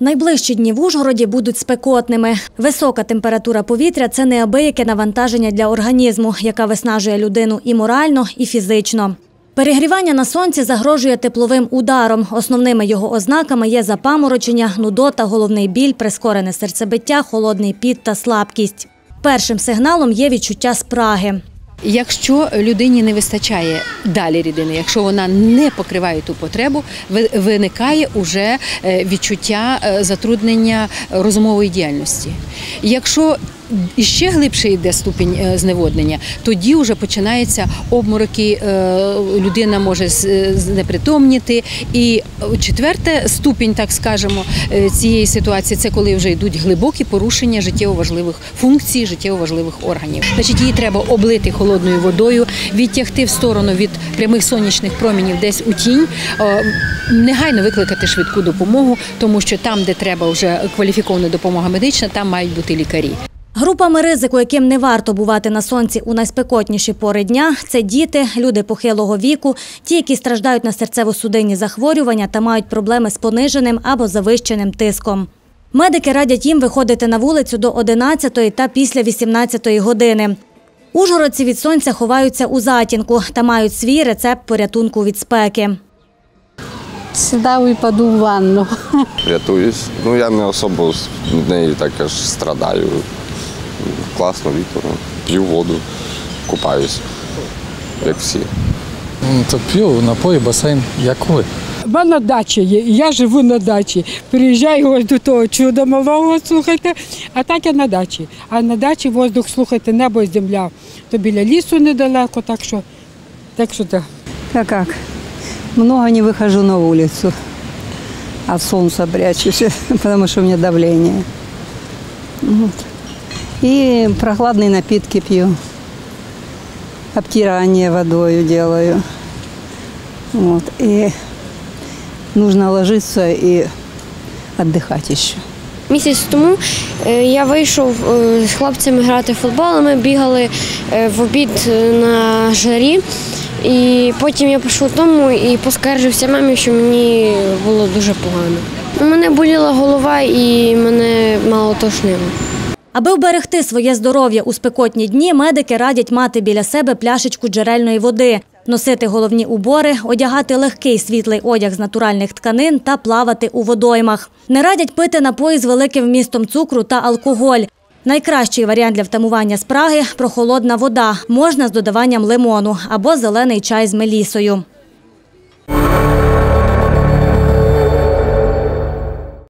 Найближчі дні в Ужгороді будуть спекотними. Висока температура повітря це неабияке навантаження для організму, яка виснажує людину і морально, і фізично. Перегрівання на сонці загрожує тепловим ударом. Основними його ознаками є запаморочення, нудота, головний біль, прискорене серцебиття, холодний піт та слабкість. Першим сигналом є відчуття спраги. Якщо людині не вистачає далі рідини, якщо вона не покриває ту потребу, ви- виникає уже е, відчуття е, затруднення розумової діяльності. Якщо іще глибше йде ступінь е, зневоднення, тоді вже починаються обмороки, е, людина може знепритомніти. І четверте ступінь, так скажемо, е, цієї ситуації це коли вже йдуть глибокі порушення життєво важливих функцій, життєво важливих органів. Значить, її треба облити холодною водою, відтягти в сторону від прямих сонячних промінів десь у тінь, е, негайно викликати швидку допомогу, тому що там, де треба вже кваліфікована допомога медична, там мають бути лікарі. Групами ризику, яким не варто бувати на сонці у найспекотніші пори дня, це діти, люди похилого віку, ті, які страждають на серцево-судинні захворювання та мають проблеми з пониженим або завищеним тиском. Медики радять їм виходити на вулицю до 11 та після 18 години. Ужгородці від сонця ховаються у затінку та мають свій рецепт порятунку від спеки. Сідав і паду в ванну. рятуюсь. Ну я не особо з неї так аж страдаю. Класно вікно. П'ю воду, купаюсь, як всі. Ну, То п'ю напої, басейн, як коли. У мене дача є, і я живу на дачі. Приїжджаю ось до того чуда малого, слухайте, а так я на дачі. А на дачі воздух, слухайте, небо і земля. То біля лісу недалеко, так що, так що так. А как? Много не выхожу на улицу. От солнца прячусь, потому что у меня давление. Вот. И прохладные напитки пью. Обтирание водой делаю. Вот. И нужно ложиться и отдыхать еще. Місяць тому е, я вийшов е, з хлопцями грати в футбол, ми бігали е, в обід на жарі. І потім я пішов додому і поскаржився мамі, що мені було дуже погано. У мене боліла голова і мене мало тошнило. Аби вберегти своє здоров'я у спекотні дні, медики радять мати біля себе пляшечку джерельної води, носити головні убори, одягати легкий світлий одяг з натуральних тканин та плавати у водоймах. Не радять пити напої з великим вмістом цукру та алкоголь. Найкращий варіант для втамування спраги – прохолодна вода, можна з додаванням лимону або зелений чай з мелісою.